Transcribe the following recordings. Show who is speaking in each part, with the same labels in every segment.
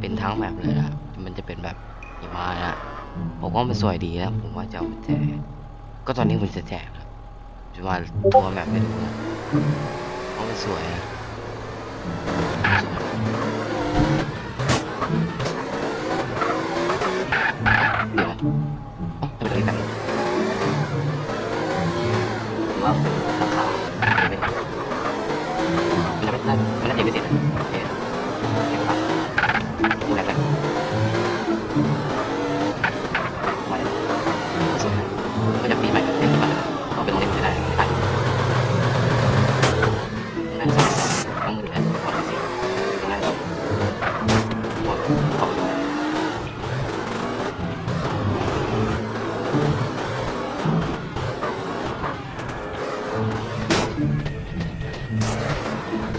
Speaker 1: เป็นทั้งแบบเลยนะมันจะเป็นแบบหิมะนะผมว่ามันสวยดีนะ ผมว่าจะเอาแจกก็ตอนนี้ผมจะแจกนะจะมาทัวร์แบบไปดูนะเพราะมันสวยนะเดี๋ยวทำอะไรกันมาราคาไม่ได้มันจะไม่ได้มันน่าจะไม่เสร็จนะ ไม่ก็สวยนะก็จะปีใหม่กับเด็กมาเอาไปลงเล่นจะได้ไม่ทันนั่นสองต้องมือแล้วความจริงนั่นสองหมดขอบคุณ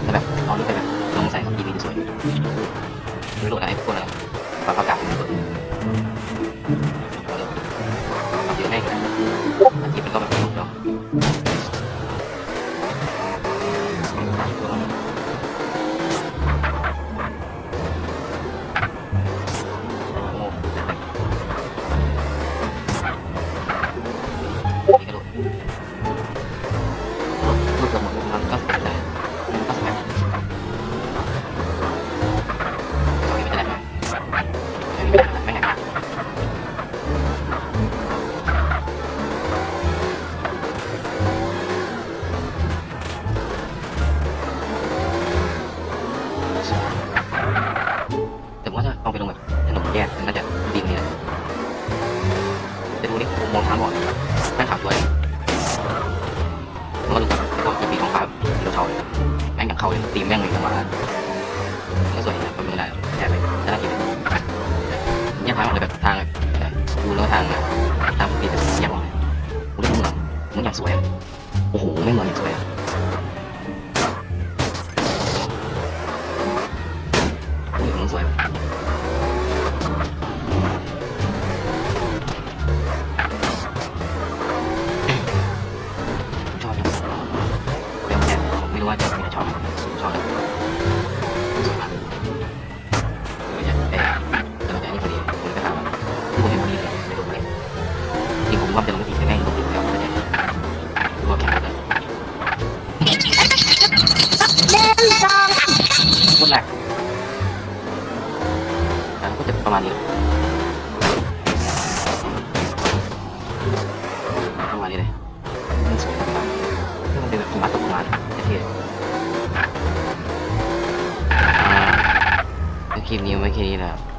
Speaker 1: แต่แบบเอารูปไปแบบลงใส่ของทีวีสวยไม่รู้นะไอ้พวกนั้นปรับอากาศมันส ว มมองทางก่อนแม่งขับสวยแล้วก็ดูแบบพวกทีวีท้องฟ้าที่เราเช่าเลยแม่งอย่างเขาเลยตีแม่งเลยทั้งวันก็สวยนะก็ไม่ได้แค่ไปจะได้กินแยกทางออกเลยแบบทางแบบดูแล้วทางอะทางปีแบบแยกออกเลยโอ้ยเมืองมืองอย่างสวยอะโอ้โหไม่เหมือนอย่างสวยอะมืองสวย รู้ว่าจะมีชอบชอบเลยสวยมากไม่ใช่เอ๊ะแต่เราจะนี่พอดีผมเลยไปถามที่ผมเห็นพอดีเลยไม่รู้เลยจริงผมว่าจะลงสีแม่งลงสีแล้วไม่ใช่ตัวแข็งเลยพูดแหลกก็จะประมาณนี้ คลิปนี้ไว้แค่นี้แหละ